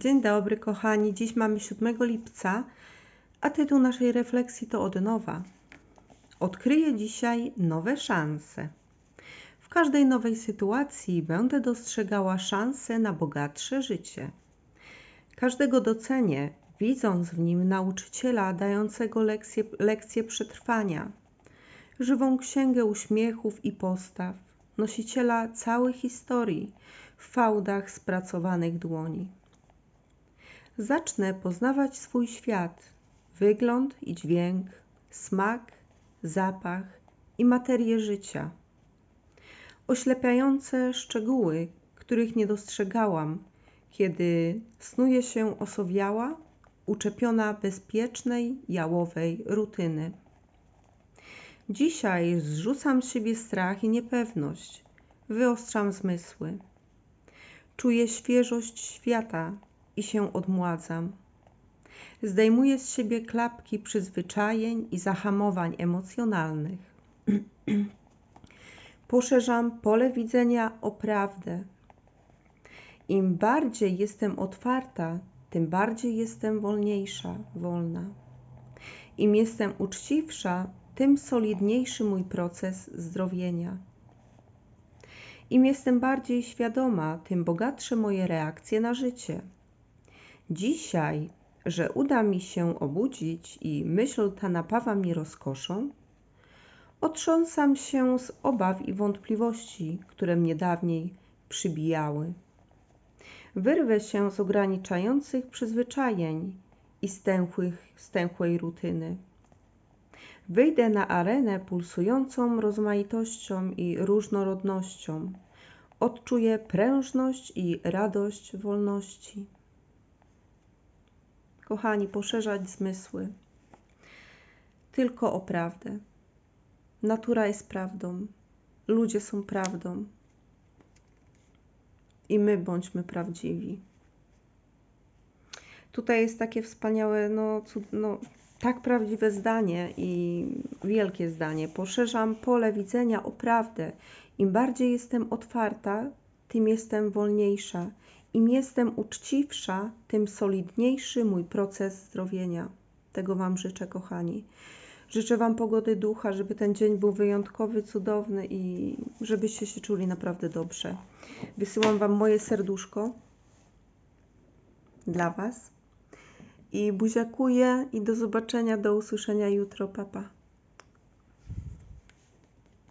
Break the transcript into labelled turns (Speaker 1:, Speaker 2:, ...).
Speaker 1: Dzień dobry, kochani. Dziś mamy 7 lipca, a tytuł naszej refleksji to od nowa. Odkryję dzisiaj nowe szanse. W każdej nowej sytuacji będę dostrzegała szanse na bogatsze życie. Każdego docenię, widząc w nim nauczyciela dającego lekcje, lekcje przetrwania, żywą księgę uśmiechów i postaw, nosiciela całej historii w fałdach spracowanych dłoni. Zacznę poznawać swój świat, wygląd i dźwięk, smak, zapach i materię życia. Oślepiające szczegóły, których nie dostrzegałam, kiedy snuje się osowiała, uczepiona bezpiecznej, jałowej rutyny. Dzisiaj zrzucam z siebie strach i niepewność, wyostrzam zmysły. Czuję świeżość świata i się odmładzam. Zdejmuję z siebie klapki przyzwyczajeń i zahamowań emocjonalnych. Poszerzam pole widzenia o prawdę. Im bardziej jestem otwarta, tym bardziej jestem wolniejsza, wolna. Im jestem uczciwsza, tym solidniejszy mój proces zdrowienia. Im jestem bardziej świadoma, tym bogatsze moje reakcje na życie. Dzisiaj, że uda mi się obudzić i myśl ta napawa mnie rozkoszą, otrząsam się z obaw i wątpliwości, które mnie dawniej przybijały. Wyrwę się z ograniczających przyzwyczajeń i stęchłych, stęchłej rutyny. Wyjdę na arenę pulsującą rozmaitością i różnorodnością. Odczuję prężność i radość wolności. Kochani, poszerzać zmysły. Tylko o prawdę. Natura jest prawdą. Ludzie są prawdą. I my bądźmy prawdziwi. Tutaj jest takie wspaniałe, no, cud, no tak prawdziwe zdanie i wielkie zdanie. Poszerzam pole widzenia o prawdę. Im bardziej jestem otwarta, tym jestem wolniejsza. Im jestem uczciwsza, tym solidniejszy mój proces zdrowienia. Tego Wam życzę, kochani. Życzę Wam pogody ducha, żeby ten dzień był wyjątkowy, cudowny i żebyście się czuli naprawdę dobrze. Wysyłam Wam moje serduszko dla Was i buziakuję i do zobaczenia, do usłyszenia jutro, papa.